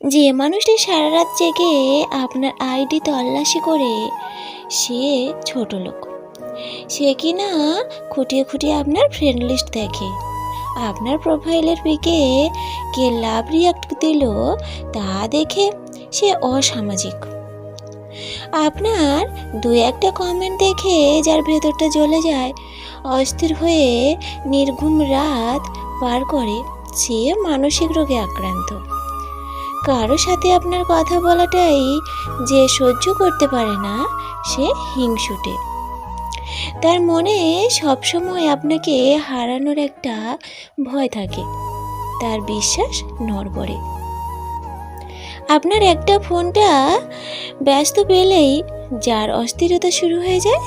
যে মানুষটি সারা রাত জেগে আপনার আইডি তল্লাশি করে, সে ছোট লোক। সে কি না খুঁটিয়ে খুঁটিয়ে আপনার ফ্রেন্ড লিস্ট দেখে। আপনার প্রোফাইলের পিকে কে লাভ রিয়াক্ট দিল তা দেখে সে অসামাজিক। আপনার দু একটা কমেন্ট দেখে যার ভেতরটা জ্বলে যায়, অস্থির হয়ে নির্ঘুম রাত পার করে সে মানসিক রোগে আক্রান্ত। কারও সাথে আপনার কথা বলাটাই যে সহ্য করতে পারে না, সে হিংসুটে। তার মনে সবসময় আপনাকে হারানোর একটা ভয় থাকে। তার বিশ্বাস নড়বড়ে। আপনার একটা ফোনটা ব্যস্ত পেলেই যার অস্থিরতা শুরু হয়ে যায়,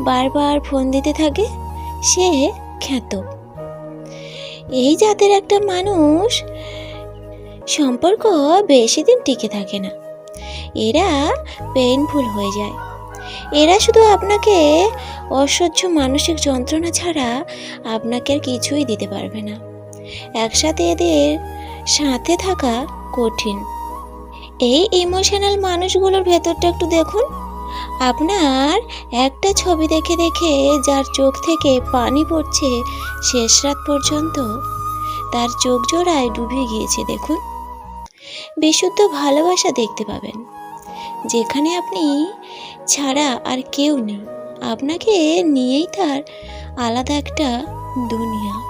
বারবার ফোন দিতে থাকে, সে খ্যাত। এই জাতের একটা মানুষ সম্পর্ক বেশি দিন টিকে থাকে না। এরা পেইনফুল হয়ে যায়। এরা শুধু আপনাকে অসহ্য মানসিক যন্ত্রণা ছাড়া আপনাকে আর কিছুই দিতে পারবে না। একসাথে এদের সাথে থাকা কঠিন। এই ইমোশনাল মানুষগুলোর ভেতরটা একটু দেখুন। আপনার একটা ছবি দেখে দেখে যার চোখ থেকে পানি পড়ছে শেষ রাত পর্যন্ত, তার চোখ জোড়ায় ডুবে গিয়েছে, দেখুন। বিশুদ্ধ ভালোবাসা দেখতে পাবেন। যেখানে আপনি ছাড়া আর কেউ নেই। আপনাকে নিয়েই তার আলাদা একটা দুনিয়া।